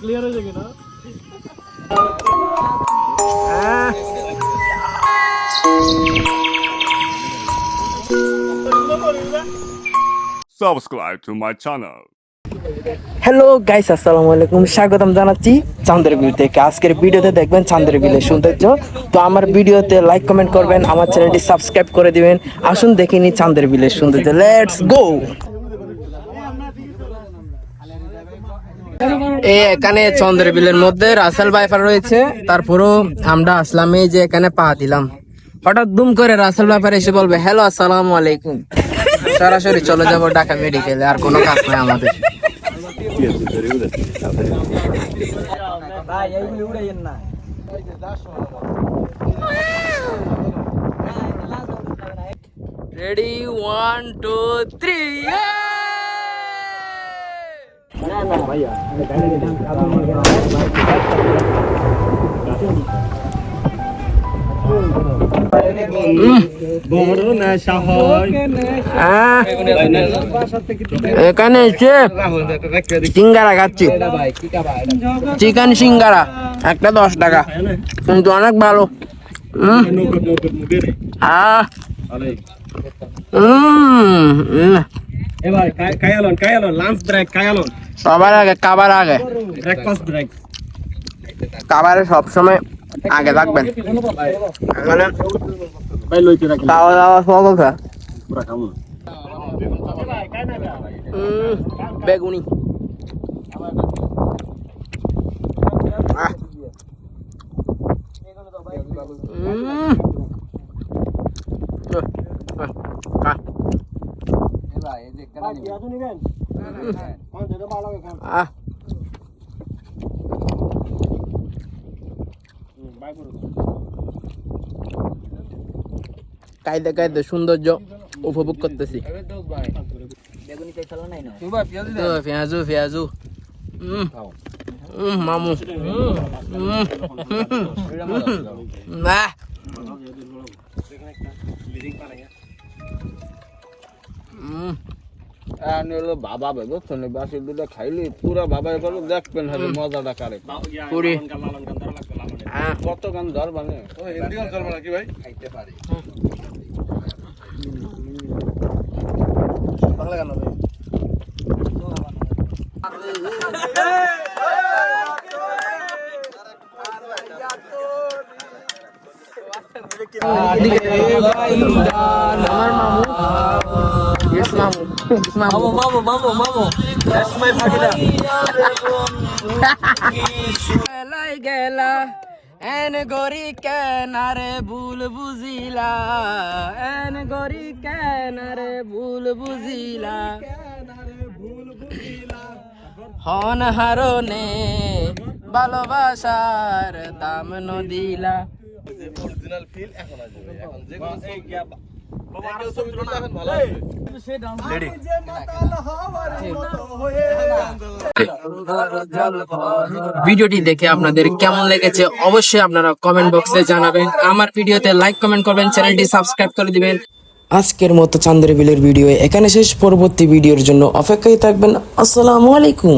Clear হয়ে যাবে না? Subscribe to my channel. Hello guys আসসালামু আলাইকুম। স্বাগতম জানাচ্ছি চান্দের বিল থেকে। আজকের ভিডিওতে দেখবেন চান্দের বিলের সৌন্দর্য। তো আমার ভিডিওতে লাইক কমেন্ট করবেন আমার চ্যানেলটি সাবস্ক্রাইব করে দিবেন। আসুন দেখে নি চান্দের বিলের সৌন্দর্য। লেটস গো এই এখানে চন্দ্র বিলের মধ্যে রাসেল বাইফার রয়েছে। তারপরও আমরা আসলাম, এই যে এখানে পা দিলাম। হঠাৎ দুম করে রাসেল বাইফার এসে বলবে, হ্যালো, আসসালামু আলাইকুম। সরাসরি চলে যাব ঢাকা মেডিকেলে, আর কোনো কাজ নাই আমাদের। রেডি ওয়ান টু থ্রি এখানে এসে সিঙ্গারা খাচ্ছি চিকেন সিঙ্গারা একটা দশ টাকা কিন্তু অনেক ভালো। আহ উম। এবার কায়ালন কায়ালন লাঞ্চ ব্রেক কায়ালন। সবার আগে কাবার আগে। ব্রেকফাস্ট ব্রেক সবসময় আগে থাকবেন। মানে ভাই লইতে রাখি খাওয়া দাওয়া সব খা পুরা খামু বেগুনি আহ। উম। আহ, আহ, আহ। আহ। কায়দে কায়দে সৌন্দর্য উপভোগ করতেছি। পেঁয়াজু পেঁয়াজু মামু। উম, উম, উম, বাবা বেগো শনি বাসি দুটা খাইলি পুরা বাবা এবার দেখবেন হলে মজাটা কারে। পুরি। আহ, কত গান ধর মানে হিন্দি গান ধরবা নাকি ভাই? খাইতে পারি। আমার মামু। Yes, মামু Yes, মামু মামু মামু মামু That's my গেলাই গেলা এন গরি কেনারে ভুল বুঝিলা এন গরি কেনারে ভুল বুঝিলা। হন হারনে ভালোবাসার দাম নদিলা। অরিজিনাল ফিল এখন আসবে। এখন যে আসবে। ভিডিওটি দেখে আপনাদের কেমন লেগেছে অবশ্যই আপনারা কমেন্ট বক্সে জানাবেন। আমার ভিডিওতে লাইক কমেন্ট করবেন চ্যানেলটি সাবস্ক্রাইব করে দিবেন। আজকের মতো চান্দের বিলের ভিডিও এখানে শেষ। পরবর্তী ভিডিওর জন্য অপেক্ষায় থাকবেন। আসসালামু আলাইকুম।